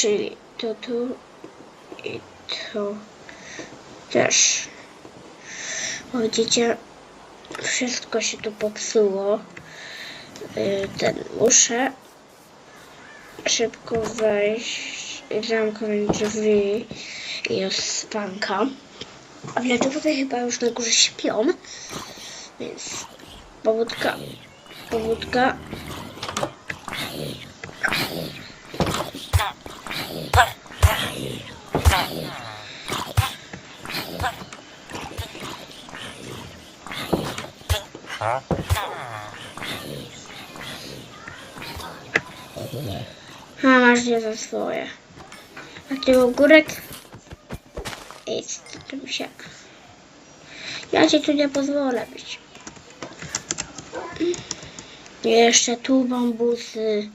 Czyli to tu i to też. O, Widzicie, wszystko się tu popsuło. Y, Ten muszę szybko wejść i zamknąć drzwi i ospanka. Ale to tutaj chyba już na górze śpią, więc powódka, powódka. A masz nie za swoje. A ty ogórek? Tu się. Ja ci tu nie pozwolę być. Jeszcze tu bambusy.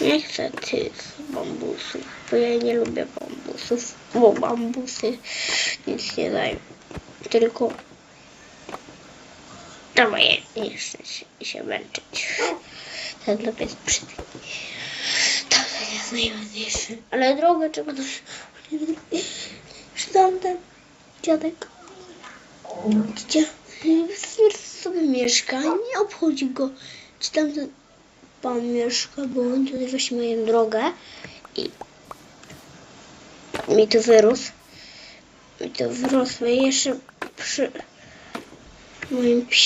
Nie chcę tych bambusów, bo ja nie lubię bambusów, bo bambusy nic nie dają. Tylko to moje nie chcę się, męczyć. Ten lub jest brzydki. To jest najważniejsze. Ale drogę trzeba do... Tamten dziadek gdzie sobie mieszka, nie obchodzi go, czy tamten pan mieszka, bo on tutaj właśnie mają drogę i mi tu wyrósł. Mi tu wyrosły jeszcze przy moim psie.